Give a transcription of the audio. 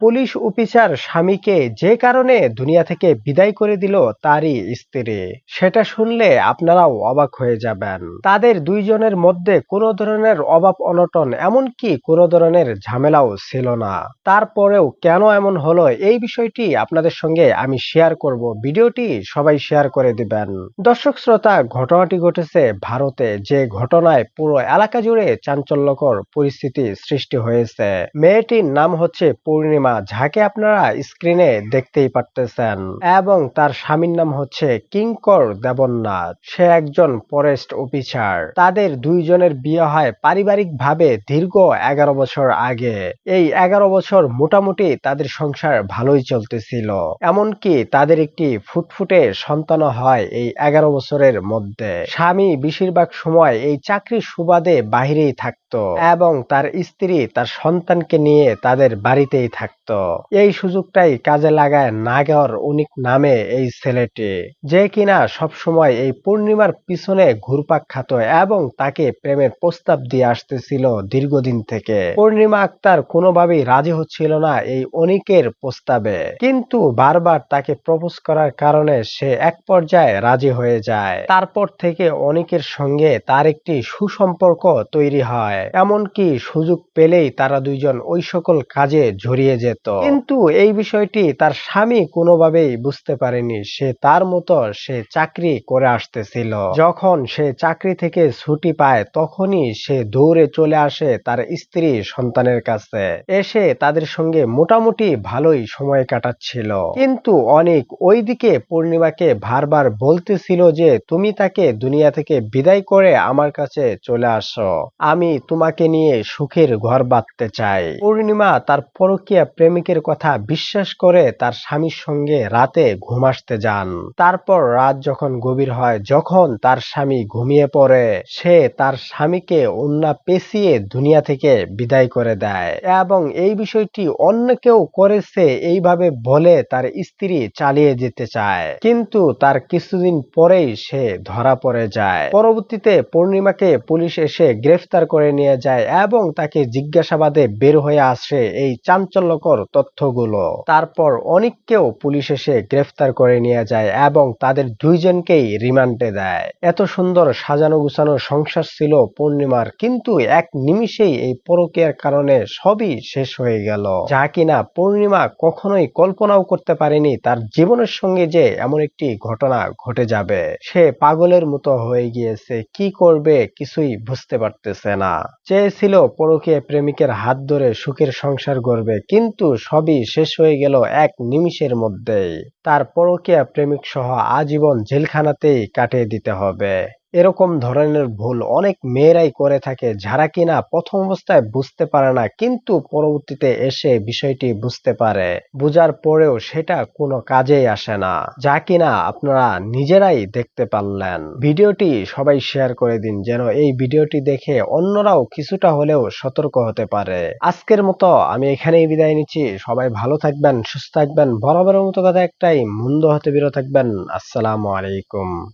Police officer স্বামীকে যে কারণে দুনিয়া থেকে বিদায় করে দিল তারই স্ত্রী। সেটা শুনলে আপনারাও অবাক হয়ে যাবেন। তাদের দুইজনের মধ্যে কোনো ধরনের অভাব অনটন, এমনকি কোনো ধরনের ঝামেলাও ছিল না। তারপরেও কেন এমন হলো এই বিষয়টি আপনাদের সঙ্গে আমি শেয়ার করব। ভিডিওটি সবাই শেয়ার করে দিবেন। দর্শক শ্রোতা, ঘটনাটি ঘটেছে ভারতে। যে ঘটনায় পুরো এলাকা জুড়ে চাঞ্চল্যকর পরিস্থিতি সৃষ্টি হয়েছে। মেয়েটির নাম হচ্ছে পূর্ণিমা যাকে আপনারা স্ক্রিনে দেখতেই পারতেছেন এবং তার স্বামীর নাম হচ্ছে কিঙ্কর দেবনাথ সে একজন ফরেস্ট অফিসার তাদের দুইজনের বিয়ে হয় পারিবারিক ভাবে দীর্ঘ এগারো বছর আগে। এই এগারো বছর মোটামুটি তাদের সংসার ভালোই চলতেছিল। এমনকি তাদের একটি ফুটফুটে সন্তান হয় এই এগারো বছরের মধ্যে। স্বামী বেশিরভাগ সময় এই চাকরির সুবাদে বাহিরেই থাকতো এবং তার স্ত্রী তার সন্তানকে নিয়ে তাদের বাড়িতেই থাকতো। এই সুযোগটাই কাজে লাগায় নাগর উনিক নামে এই ছেলেটি, যে কিনা সবসময় এই পূর্ণিমার পিছনে ঘুরপাক খাত এবং তাকে প্রেমের প্রস্তাব দিয়ে আসতেছিল দীর্ঘদিন থেকে। পূর্ণিমা আক্তার কোনোভাবেই রাজি হচ্ছিল না এই অনিকের প্রস্তাবে। কিন্তু বারবার তাকে প্রপোজ করার কারণে সে এক পর্যায়ে রাজি হয়ে যায়। তারপর থেকে অনিকের সঙ্গে তার একটি সুসম্পর্ক তৈরি হয়। এমনকি সুযোগ পেলেই তারা দুইজন ওই সকল কাজে জড়িয়ে যেত। কিন্তু এই বিষয়টি তার স্বামী কোনোভাবেই বুঝতে পারেনি। সে তার মতো সে চাকরি করে আসতেছিল। যখন সে চাকরি থেকে ছুটি পায়, তখনই সে দৌড়ে চলে আসে তার স্ত্রী সন্তানের কাছে। এসে তাদের সঙ্গে মোটামুটি ভালোই সময় কাটাচ্ছিল। কিন্তু অনেক ওইদিকে পূর্ণিমাকে বারবার বলতেছিল যে, তুমি তাকে দুনিয়া থেকে বিদায় করে আমার কাছে চলে আসো। আমি তোমাকে নিয়ে সুখের ঘর বাঁধতে চাই। পূর্ণিমা তার পরকীয়া প্রেমিকের কথা বিশ্বাস করে তার স্বামীর সঙ্গে রাতে ঘুম আসতে যান। তারপর রাত যখন গভীর হয়, যখন তার স্বামী ঘুমিয়ে পড়ে, সে তার স্বামীকে অন্যা পেঁচিয়ে দুনিয়া থেকে বিদায় করে দেয় এবং এই বিষয়টি অন্য কেউ করেছে এইভাবে বলে তার স্ত্রী চালিয়ে যেতে চায়। কিন্তু তার কিছুদিন পরেই সে ধরা পড়ে যায়। পরবর্তীতে পূর্ণিমাকে পুলিশ এসে গ্রেফতার করে নিয়ে যায় এবং তাকে জিজ্ঞাসাবাদে বের হয়ে আসে এই চাঞ্চল্যকর তথ্যগুলো। তারপর অনেককেও পুলিশ এসে গ্রেফতার করে নিয়ে যায় এবং তাদের দুইজনকেই রিমান্ডে দেয়। এত সুন্দর সাজানো গুছানো সংসার ছিল পূর্ণিমার, কিন্তু এক নিমিষেই এই পরকীয়ার কারণে সবই শেষ হয়ে গেল। যা কিনা পূর্ণিমা কখনোই কল্পনাও করতে পারেনি তার জীবনের সঙ্গে যে এমন একটি ঘটনা ঘটে যাবে। সে পাগলের মতো হয়ে গিয়েছে, কি করবে কিছুই বুঝতে পারতেছে না। চেয়েছিল পরকীয় প্রেমিকের হাত ধরে সুখের সংসার গড়বে কিন্তু সবই শেষ হয়ে গেল এক নিমিষের মধ্যেই। তার পরকীয়া প্রেমিক সহ আজীবন জেলখানাতেই কাটিয়ে দিতে হবে। এরকম ধরনের ভুল অনেক মেয়েরাই করে থাকে, যারা কিনা প্রথম অবস্থায় বুঝতে পারে না, কিন্তু পরবর্তীতে এসে বিষয়টি বুঝতে পারে। বুঝার পরেও সেটা কোনো কাজেই আসে না, যা কিনা আপনারা নিজেরাই দেখতে পারলেন। ভিডিওটি সবাই শেয়ার করে দিন, যেন এই ভিডিওটি দেখে অন্যরাও কিছুটা হলেও সতর্ক হতে পারে। আজকের মতো আমি এখানেই বিদায় নিচ্ছি। সবাই ভালো থাকবেন, সুস্থ থাকবেন, বরাবরের মতো কথা একটাই, মন্দ হতে বিরত থাকবেন। আসসালামু আলাইকুম।